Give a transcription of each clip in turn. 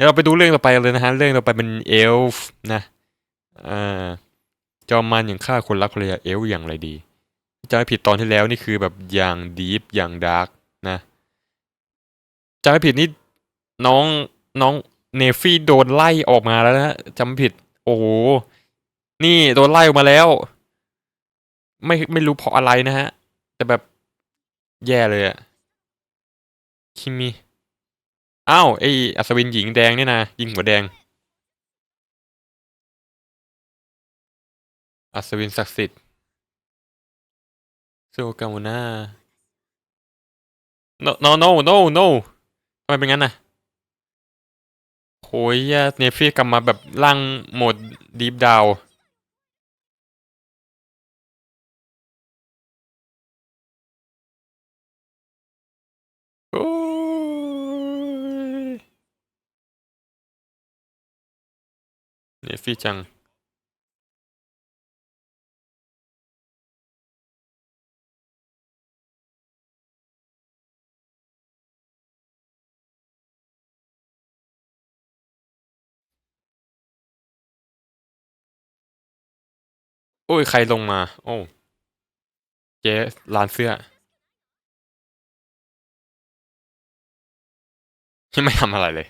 ดี๋ยวเราไปดูเรื่องต่อไปเลยนะฮะ เรื่องต่อไปเป็นเอลฟ์นะอ่าจอมมันอย่างฆ่าคนรักภรรยาเอลฟ์อย่างไรดีจะไม่ผิดตอนที่แล้วนี่คือแบบอย่างดีฟอย่างดาร์กนะจะไม่ผิดนี่น้องน้องเนฟี่โดนไล่ออกมาแล้วนะจำไม่ผิด โอ้โหนี่โดนไล่ออกมาแล้ว ไม่ไม่รู้เพราะอะไรนะฮะ แต่แบบแย่เลยอะคิมิ อ้าวไออัศวินหญิงแดงเนี่ยนะยิงหัวแดง อัศวินศักดิ์สิทธิ์โซกาโมนา no no no no no ทำไมเป็นงั้นน่ะโหยแย่เนฟี่กลับมาแบบร่างโหมดดีฟดาวโอ้ย เนฟี่จังโอ้ย ใครลงมา โอ้เจ๊ร้านเสื้อยังไม่ทำอะไรเลย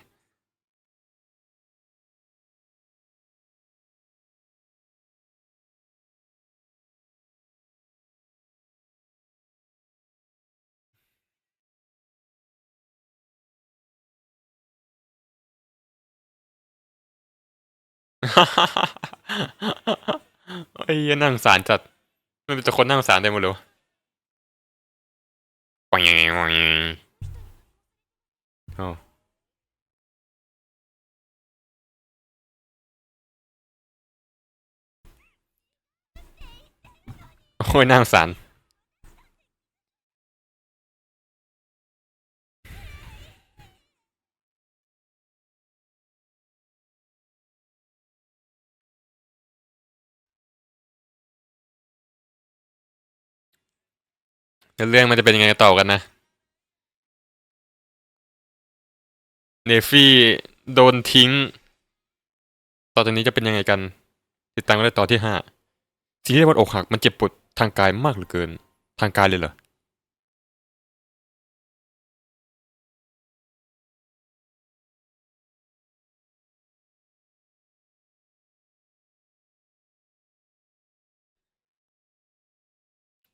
ไอ้ยนั่งสารจัดมันเป็นแต่คนนั่งสารได้หมดเลยวะวังยังไงวังยังไงโอ้โอ้ยนั่งสาร แล้วเรื่องมันจะเป็นยังไงต่อกันนะ เนฟี่โดนทิ้ง ต่อจากนี้จะเป็นยังไงกัน ติดตามกันได้ต่อนที่ห้าสิ่งที่เรียกว่าอกหักมันเจ็บปวดทางกายมากเหลือเกิน ทางกายเลยเหรอ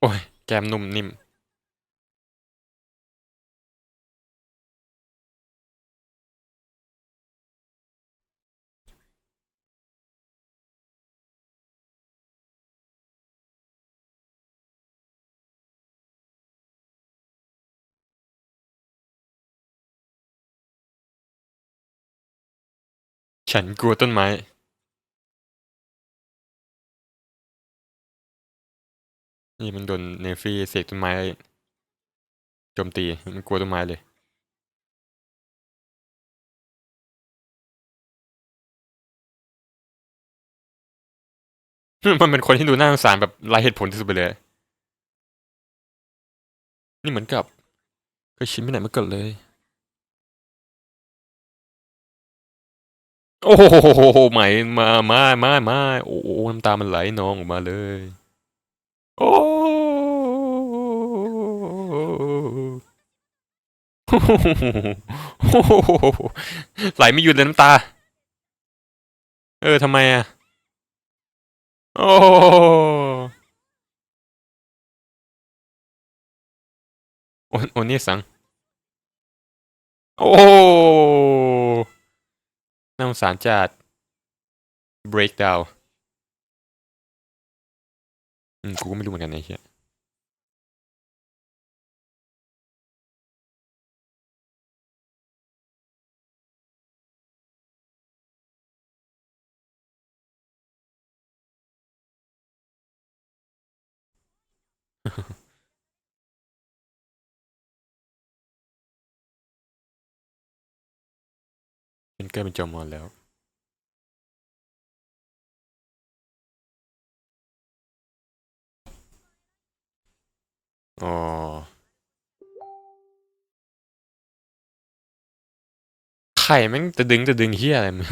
โอ้ย แกมนุ่มนิ่ม ฉันกลัวต้นไม้นี่มันโดนเนฟี่เสกต้นไม้โจมตี มันกลัวต้นไม้เลย มันเป็นคนที่ดูน่าสงสารแบบไร้เหตุผลที่สุดไปเลย นี่เหมือนกับเคยชินไปไหนมาก่อนเลย โอ้โหไหม่มามามามาโอ้โหน้ำตามันไหลนองออกมาเลย โอ้ไหลไม่หยุดเลยน้ำตา เออทำไมอะ โอ้โอ้โอนี่สัง โอ้ น่าสงสารจัด breakdown อืมกูก็ไม่รู้เหมือนกันไอ้เหี้ย เป็นใกล้เป็นจอมอนแล้วอ๋อไข่แม่งจะดึงจะดึงเฮียอะไรมึง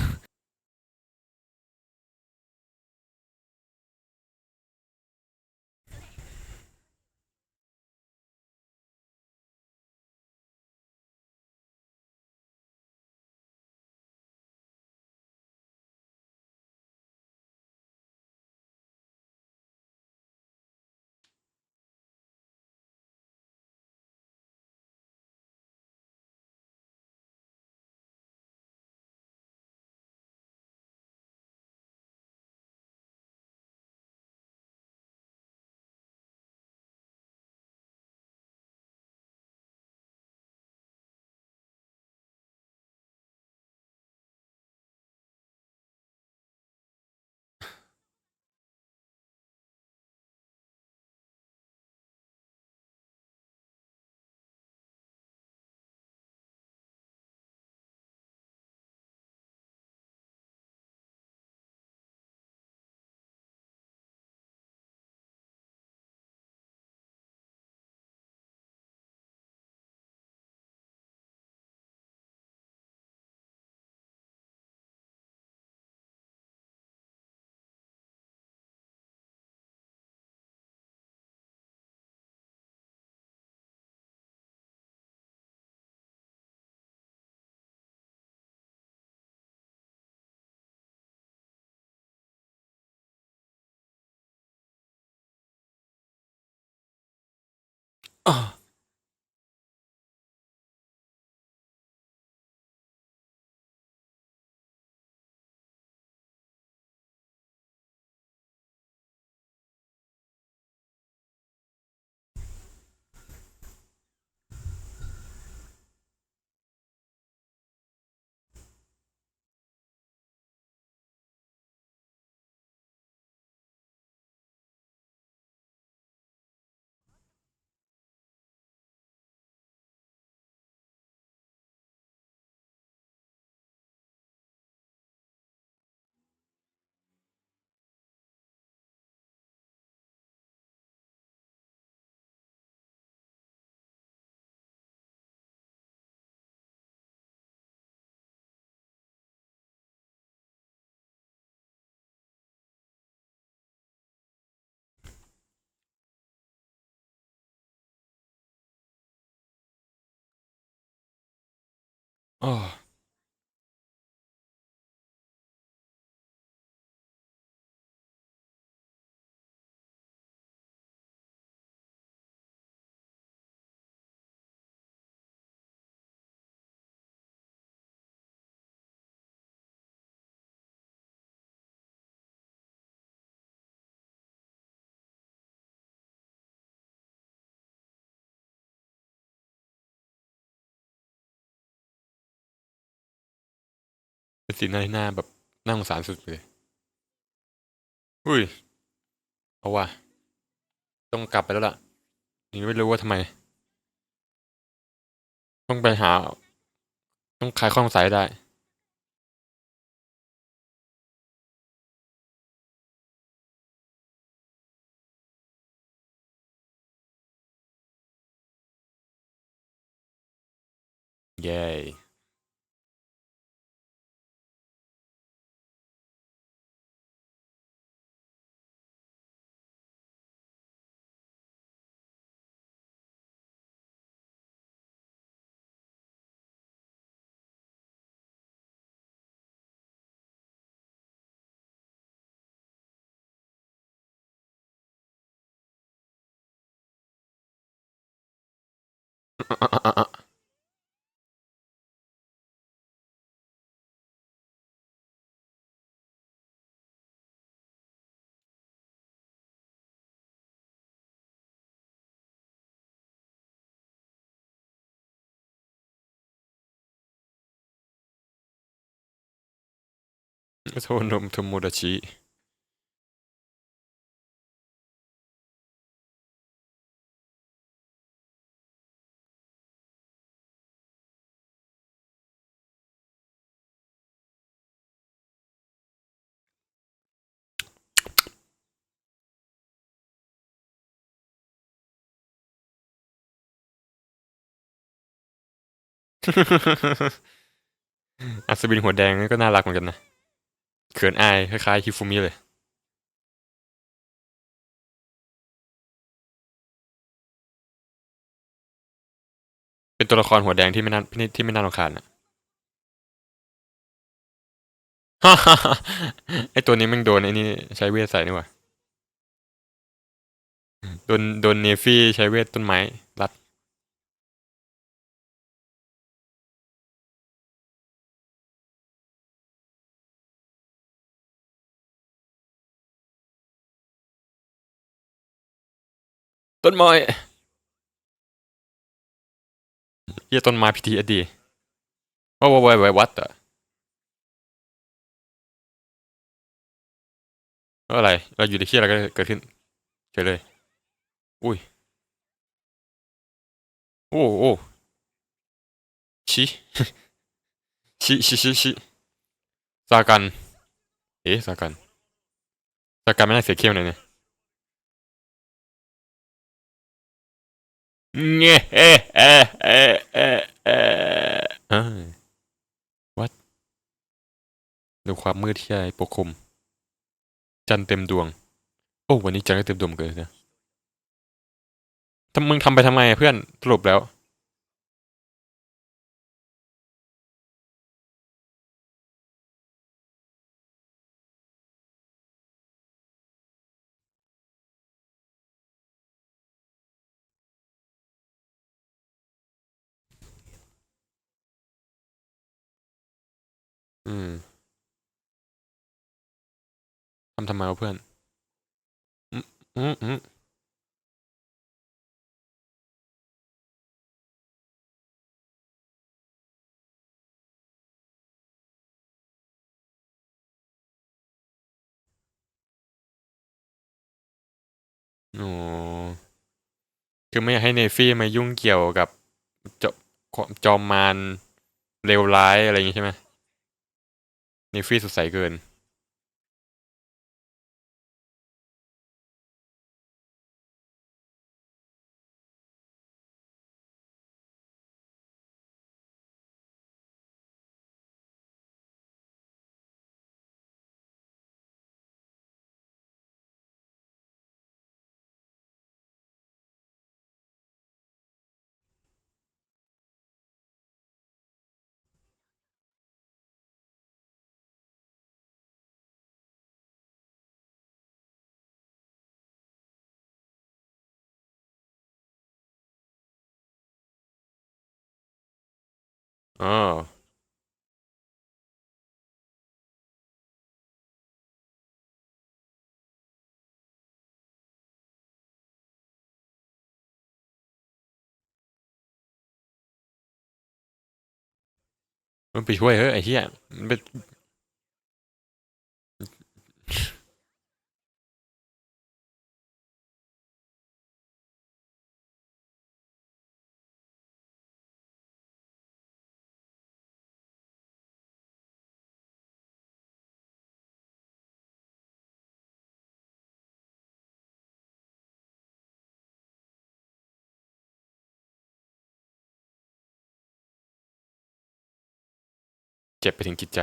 อ้ เป็นสีหน้าที่หน้าแบบน่าสงสารสุดเลย อุ้ยเอาว่ะต้องกลับไปแล้วล่ะยังไม่รู้ว่าทำไม ต้องไปหา ต้องคลายข้อสงสัยได้เย้ โทนม อัศวินหัวแดงนี่ก็น่ารักเหมือนกันนะเขินอายคล้ายๆฮิฟูมิเลย เป็นตัวละครหัวแดงที่ไม่น่าที่ไม่น่ารำคาญนะไอตัวนี้มันโดนไอ้นี่ใช้เวทใส่นี่หว่าโดนโดนเนฟี่ใช้เวทต้นไม้ ต้นไม้เฮียต้นไม้พิธีอดีว่าว่าว่าวัดอะอะไร เราอยู่ในที่อะไรก็เกิดขึ้นเฉยเลย อุ้ย โอ้โอ้ชิชิชิชิชิซากัน เอ๊ะซากันซากันไม่น่าเสียเข้มเลยเนี่ย เงี้ยเอ๊ะเอ๊ะเอ๊ะเอ๊ะเอ๊ะอ่า what ดูความมืดที่ปกคลุม จันทร์เต็มดวง โอ้วันนี้จันทร์ก็เต็มดวงเกินนะทำมึงทำไปทำไมอะเพื่อนสรุปแล้ว อืมทำทำไมวะเพื่อน อืมอืมอืมโอ้คือไม่อยากให้เนฟี่มายุ่งเกี่ยวกับจจอมมารเลวร้ายอะไรอย่างงี้ใช่ไหม นฟรีสุดใสเกิน อ๋อมันไปช่วยเฮ้ยไอ้เหี้ยมันเป็ เจ็บไปถึงจิตใจ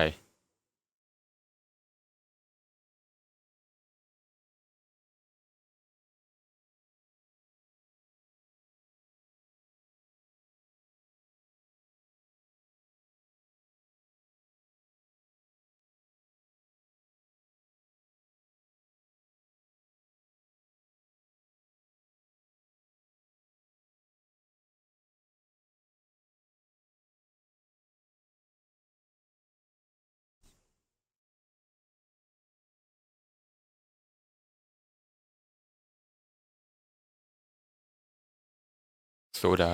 โซดา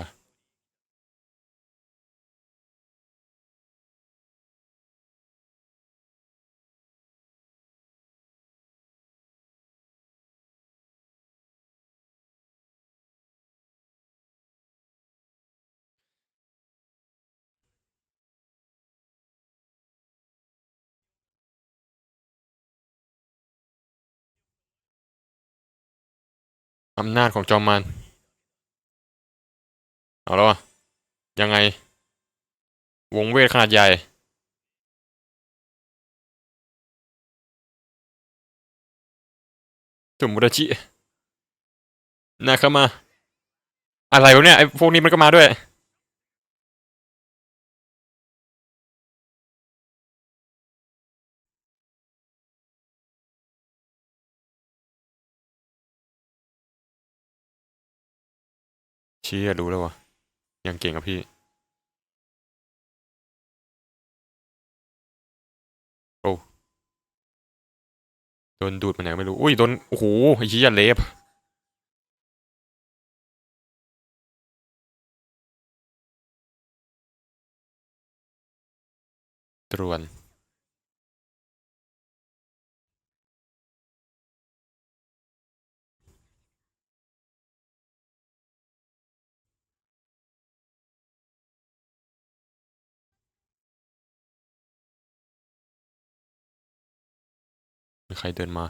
อำนาจของจอมมาร เอาแล้วอะยังไง วงเวทขนาดใหญ่ถุมุระชินาคามา อะไรวะเนี่ย ไอ้พวกนี้มันก็มาด้วย เชี่ยรู้แล้ววะ ยังเก่งกับพี่โอ้โดนดูดมาไหนไม่รู้ อุ้ยโดนโอ้โหไอ้ชี้ยเล็บตรวน มีใครเดินมา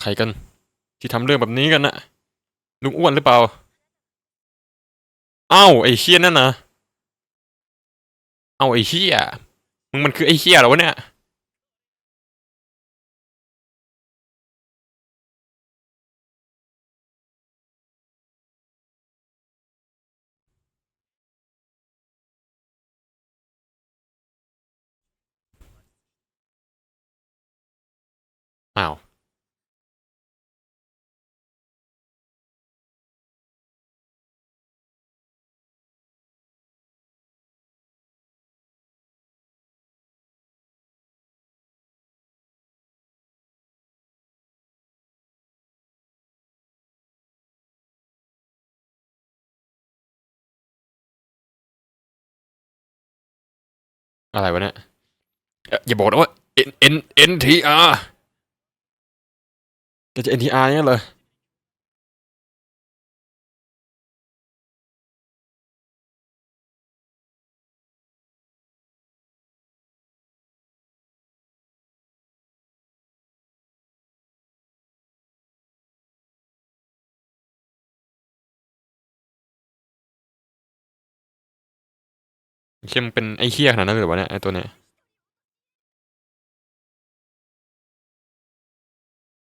ใครกัน ที่ทำเรื่องแบบนี้กันนะลุงอ้วนหรือเปล่าเอ้าไอ้เฮียนั่นนะเอ้าไอ้เฮียมึงมันคือไอ้เฮียเหรอวะเนี่ย อะไรวะเนี่ยเอ่ออย่าบอกนะว่า N N N T R ก็จะ N T R เนี่ยเลย เขี่ยมเป็นไอ้เคี้ยขนาดนั้นเลยเหรอวะเนี่ยไอ้ตัวเนี้ย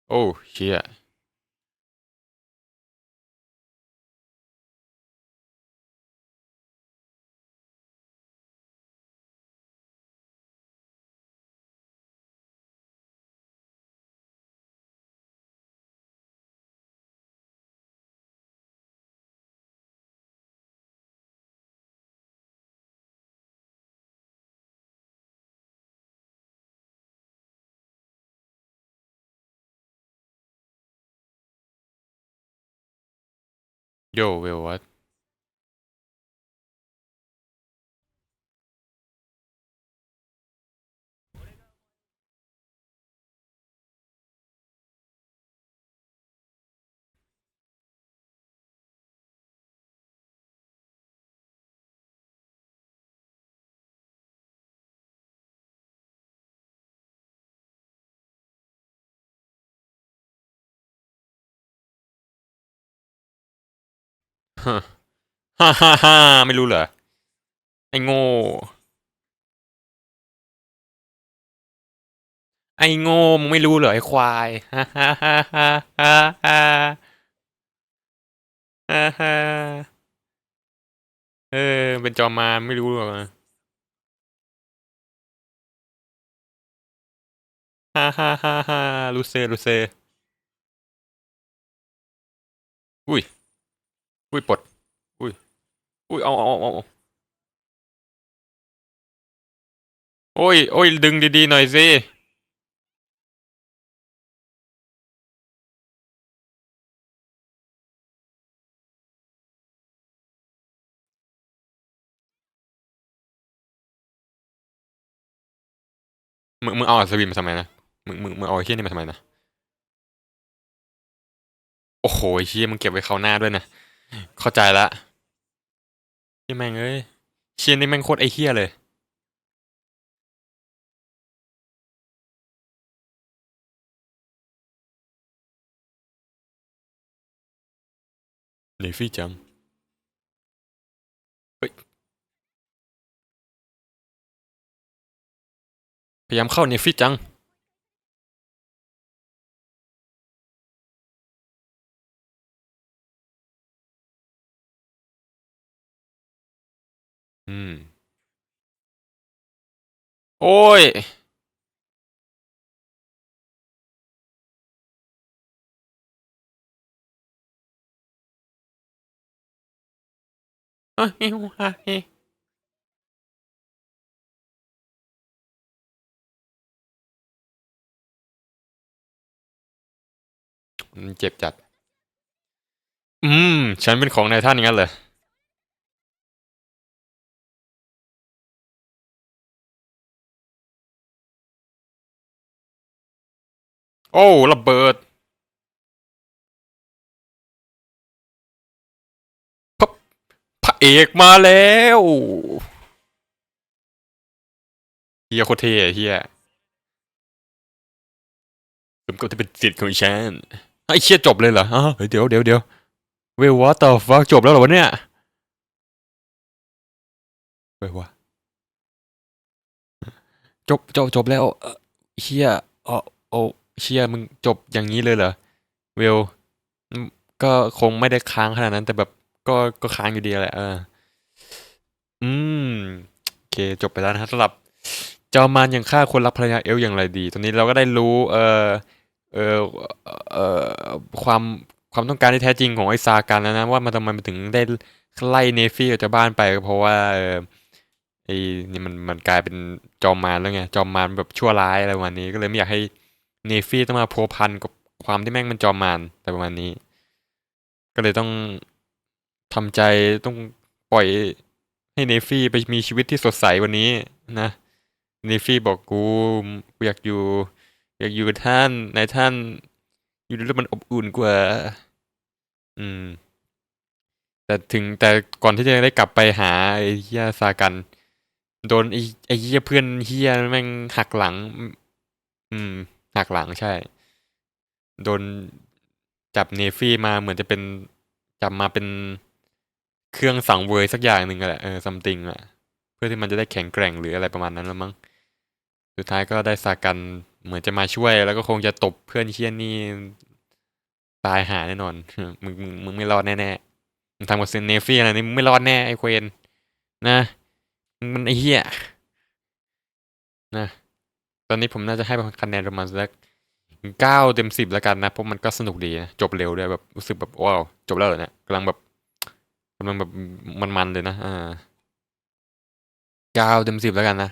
โอ้เคี้ย Yo, wait, what? ฮ่าฮ่าฮ่าไม่รู้เหรอ ไอโง่ ไอโง่มึงไม่รู้เหรอไอควายฮ่าฮ่าฮ่าฮ่าฮ่าฮ่าฮ่าฮ่าเออ เป็นจอมมารไม่รู้หรอกนะฮ่าฮ่าฮ่าฮ่าลูเซลูเซอุ้ย อุ้ยปลดอุ้ยอุ้ยเอาเอาเอาเอาโอ้ยโอ้ยดึงดีๆหน่อยสิมึงมึงเอาอัศวินมาทำไมนะมึงมึงมึงเอาไอ้เชี่ยนี่มาทำไมนะ โอ้โหไอ้เชี่ยมึงเก็บไว้เขาวหน้าด้วยนะ เข้าใจละเชี่ยแม่งเอ้ยเชี่ยนี่แม่งโคตรไอ้เหี้ยเลย เลฟี่จัง เฮ้ย พยายามเข้าเนฟี่จัง โอ้ยเอ้ยฮะเฮ้มันเจ็บจัด อืม ฉันเป็นของนายท่านอย่างนั้นเหรอ โอ้ระเบิดพระพระเอกมาแล้วเฮียโคเทเฮียสมก็จะเป็นสิทธิ์ของฉันไอ้เชี่ยจบเลยเหรออ้าวเดี๋ยวเดี๋ยวเดี๋ยวเววอตเตอร์ฟักจบแล้วเหรอวะเนี่ยเววะจบจบจบแล้วเอ่อเฮียอ๋อโอ้ เชียมึงจบอย่างนี้เลยเหรอเวลก็คงไม่ได้ค้างขนาดนั้น แต่แบบก็ก็ค้างอยู่ดีแหละเอออืมโอเค จบไปแล้วนะสำหรับจอมมารยังฆ่าคนรักภรรยาเอลอย่างไรดี ตอนนี้เราก็ได้รู้ เออเออเออความความต้องการที่แท้จริงของไอซากันแล้วนะ ว่ามันทำไมมันถึงได้ไล่เนฟี่ออกจากบ้านไป เพราะว่าเออไอ้นี่มันมันกลายเป็นจอมมารแล้วไงจอมมารแบบชั่วร้ายอะไรประมาณนี้ก็เลยไม่อยากให้ เนฟี่ต้องมาพัวพันกับความที่แม่งมันจอมมารแต่ประมาณนี้ ก็เลยต้องทำใจต้องปล่อยให้เนฟี่ไปมีชีวิตที่สดใสวันนี้นะเนฟี่บอกกูกูอยากอยู่ อยากอยู่กับท่านนายท่าน อยู่ด้วยแล้วมันอบอุ่นกว่า อืม แต่ถึงแต่ก่อนที่จะได้กลับไปหาไอ้เฮียซากัน โดนไอ้ไอ้เฮียเพื่อนเฮียแม่งหักหลัง อืม หักหลังใช่ โดนจับเนฟี่มาเหมือนจะเป็นจับมาเป็นเครื่องสังเวยสักอย่างหนึ่งแหละเออซัมติงอะเพื่อที่มันจะได้แข็งแกร่งหรืออะไรประมาณนั้นแล้วมั้งสุดท้ายก็ได้ซากันเหมือนจะมาช่วย แล้วก็คงจะตบเพื่อนเชียนนี่ตายหาแน่นอนมึงมึงไม่รอดแน่ๆมึงทำกับเซนเนฟี่อะไรนี่มึงไม่รอดแน่ไอ้เควนนะมันไอ้เหี้ยนะ ตอนนี้ผมน่าจะให้คะแนนประมาณสักเก้าเต็มสิบแล้วกันนะเพราะมันก็สนุกดีนะจบเร็วด้วยแบบรู้สึกแบบว้าวจบแล้วเหรอเนี่ยกำลังแบบกำลังแบบมันๆเลยนะอ่าเก้าเต็มสิบแล้วกันนะ